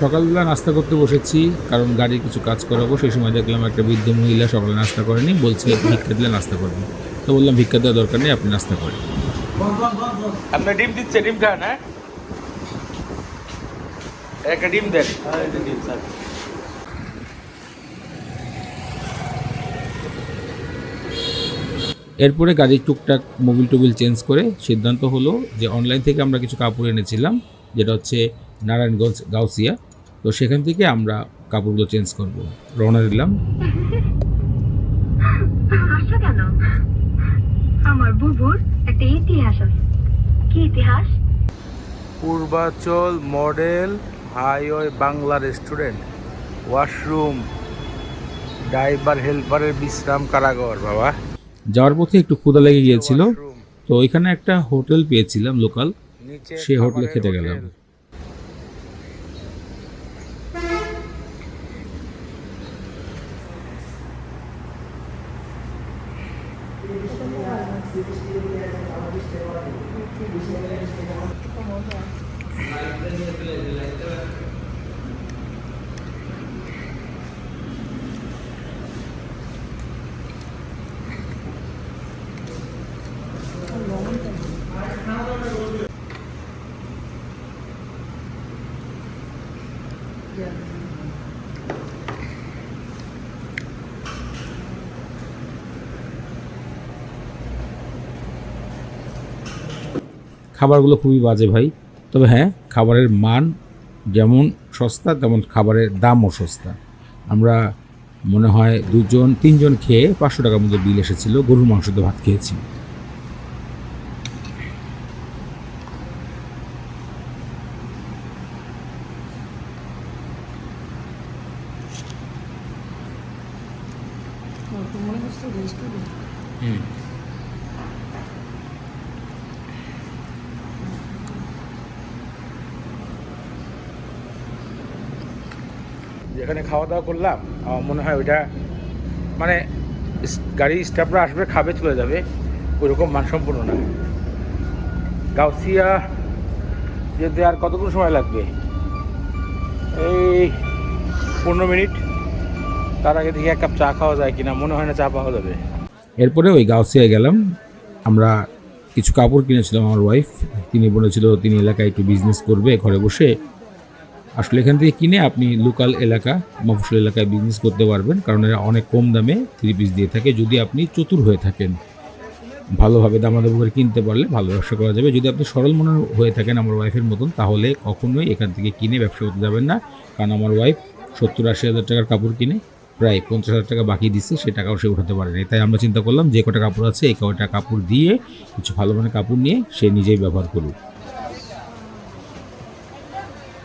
সকালবেলা নাস্তা করতে বসেছি কারণ গাড়ির কিছু কাজ করাবো সেই সময় দেখলাম একটা বৃদ্ধ মহিলা সকালে নাস্তা করেনি বলছে ভিক্ষা দিলে নাস্তা করবেন তো বললাম ভিক্ষা দেওয়ার দরকার নেই আপনি নাস্তা করেন। আপনার ডিম দিচ্ছে ডিম খান হ্যাঁ? একটা ডিম দেন। এরপরে গাড়ির টুকটাক মোবিল টোবিল চেঞ্জ করে সিদ্ধান্ত হলো যে অনলাইন থেকে আমরা কিছু কাপড় এনেছিলাম যেটা হচ্ছে নারায়ণগঞ্জ গাউসিয়া। তো সেখান থেকে আমরা কাপড়গুলো চেঞ্জ করব। রওনা দিলাম। আমার বুবুর একটা ইতিহাস আছে। কি ইতিহাস? Purbachal model highway Bangla restaurant washroom driver হেল্পারের বিশ্রাম কারাগার বাবা। যাওয়ার পথে একটু ক্ষুদা লেগে গিয়েছিল। তো ওইখানে একটা হোটেল পেয়েছিলাম লোকাল। নিচে সে হোটেলে খেতে গেলাম। হোটেল। খাবারগুলো খুবই বাজে ভাই। তবে হ্যাঁ খাবারের মান যেমন সস্তা তেমন খাবারের দামও সস্তা। আমরা মনে হয় দুজন তিনজন খেয়ে পাঁচশো টাকার মধ্যে বিল এসেছিল গরুর মাংস দিয়ে ভাত খেয়েছি। হুম। যেখানে খাওয়া দাওয়া করলাম, আমার মনে হয় ওইটা মানে গাড়ির স্টাফরা আসবে, খাবে, চলে যাবে, ওইরকম মানসম্পন্ন না। গাউসিয়া যেতে আর কতক্ষণ সময় লাগবে? এই পনেরো মিনিট। তার আগে দেখি এক কাপ চা খাওয়া যায় কিনা, মনে হয় না চা পাওয়া যাবে। এরপরে ওই গাউসিয়ায় গেলাম। আমরা কিছু কাপড় কিনেছিলাম, আমার ওয়াইফ তিনি বলেছিল, তিনি এলাকায় একটু বিজনেস করবে, ঘরে বসে আসলে এখান থেকে কিনে আপনি লোকাল এলাকা মফসল এলাকায় বিজনেস করতে পারবেন, কারণ এরা অনেক কম দামে থ্রি পিস দিয়ে থাকে, যদি আপনি চতুর হয়ে থাকেন। ভালোভাবে দামাদামি করে কিনতে পারলে ভালো ব্যবসা করা যাবে। যদি আপনি সরল মনে হয়ে থাকেন আমার ওয়াইফের মতন, তাহলে কখনোই এখান থেকে কিনে ব্যবসা করতে যাবেন না। কারণ আমার ওয়াইফ সত্তর আশি হাজার টাকার কাপড় কিনে, প্রায় পঞ্চাশ হাজার টাকা বাকি দিচ্ছে, সে টাকাও সে উঠাতে পারেনি তাই আমরা চিন্তা করলাম যে কটা কাপড় আছে, এই কটা কাপড় দিয়ে, কিছু ভালো মানের কাপড় নিয়ে সে নিজেই ব্যবহার করুক।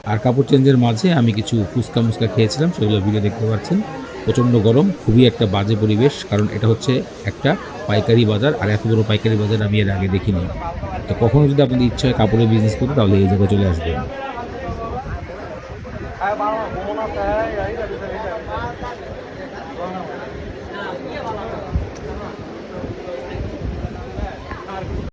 আর কাপড় চেঞ্জের মাঝে আমি কিছু ফুচকা মুচকা খেয়েছিলাম সেগুলো ভিডিও দেখতে পাচ্ছেন প্রচণ্ড গরম খুবই একটা বাজে পরিবেশ কারণ এটা হচ্ছে একটা পাইকারি বাজার আর এত বড় পাইকারি বাজার আমি এর আগে দেখিনি তো কখনো যদি আপনাদের ইচ্ছা হয় কাপড়ের বিজনেস করতে তাহলে এই জায়গায় চলে আসবেন